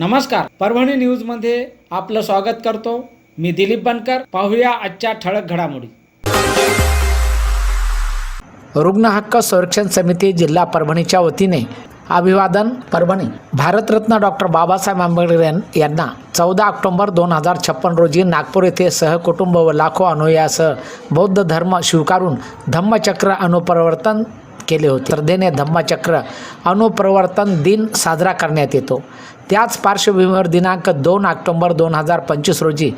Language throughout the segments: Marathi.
नमस्कार. परभणी न्यूजमध्ये आपलं स्वागत करतो. मी दिलीप बनकर. पाहूया आजच्या ठळक घडामोडी. रुग्ण हक्क संरक्षण समिती जिल्हा परभणीच्या वतीने अभिवादन परभणी. भारतरत्न डॉक्टर बाबासाहेब आंबेडकर यांना चौदा ऑक्टोंबर दोन हजार छप्पन रोजी नागपूर येथे सहकुटुंब व लाखो अनुयासह बौद्ध धर्म स्वीकारून धम्मचक्र अनुपरिवर्तन केले होते. श्रद्धेने धम्मचक्र अनुप्रवर्तन दिन साजरा करण्यात येतो. त्याच पार्श्वभूमीवर दिनांक दोन ऑक्टोंबर दोन हजार पंचवीस रोजी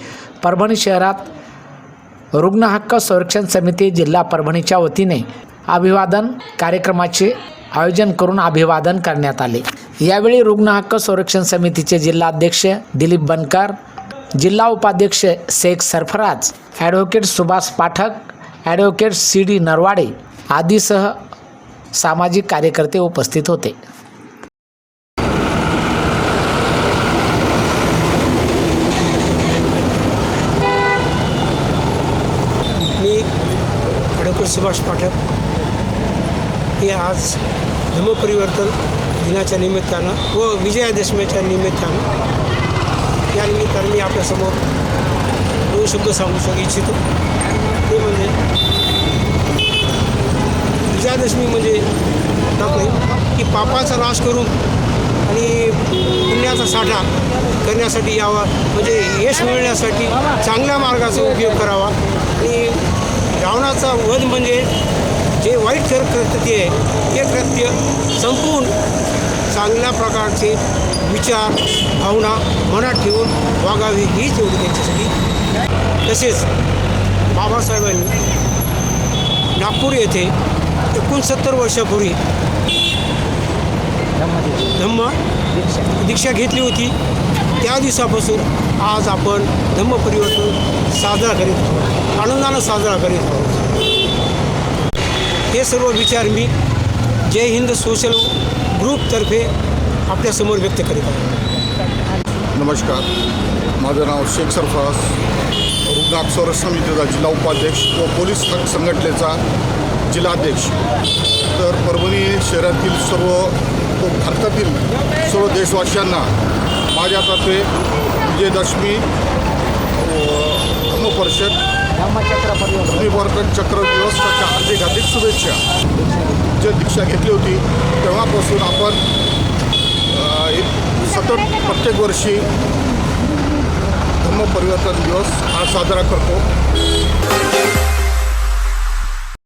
परभणी शहरात रुग्ण हक्क संरक्षण समिती जिल्हा परभणीच्या वतीने अभिवादन कार्यक्रमाचे आयोजन करून अभिवादन करण्यात आले. यावेळी रुग्ण हक्क संरक्षण समितीचे जिल्हाध्यक्ष दिलीप बनकर जिल्हा उपाध्यक्ष Shaikh Sarfaraz advocate Subhash Pathak advocate C D Narwade आदीसह सामाजिक कार्यकर्ते उपस्थित होते. मी ॲडव्होकेट सुभाष पाठक. हे आज धर्मपरिवर्तन दिनाच्या निमित्तानं व विजयादशमीच्या निमित्तानं या निमित्तानं मी आपल्यासमोर दोन शब्द सांगू शकू इच्छितो ते म्हणजे विजयादशमी म्हणजे दाखवेल की पापाचा नाश करून आणि पुण्याचा साठा करण्यासाठी यावा म्हणजे यश मिळण्यासाठी चांगल्या मार्गाचा उपयोग करावा. आणि रावणाचा वध म्हणजे जे वाईट कर कृत्य आहे ते कृत्य संपून चांगल्या प्रकारचे विचार भावना मनात ठेवून वागावी हीच एवढी त्यांच्यासाठी. तसेच बाबासाहेबांनी नागपूर येथे एकोणसत्तर वर्षापूर्वी धम्म दीक्षा घेतली होती. त्या दिवसापासून आज आपण धम्म परिवर्तन साजरा करीत आहोत. आनंदानं साजरा करीत आहोत. हे सर्व विचार मी जय हिंद सोशल ग्रुपतर्फे आपल्यासमोर व्यक्त करीत आहे. नमस्कार. माझं नाव शेख सरफराज. रुग्णाक संरक्षण समितीचा जिल्हा उपाध्यक्ष व पोलीस संघटनेचा जिल्हाध्यक्ष. तर परभणी शहरातील सर्व भारतातील सर्व देशवासियांना माझ्यातर्फे विजयदशमी धर्मपरिषद धम्मचक्र चक्र दिवसाच्या हार्दिक हार्दिक शुभेच्छा. जे दीक्षा घेतली होती तेव्हापासून आपण एक सतत प्रत्येक वर्षी धर्मपरिवर्तन दिवस हा साजरा करतो.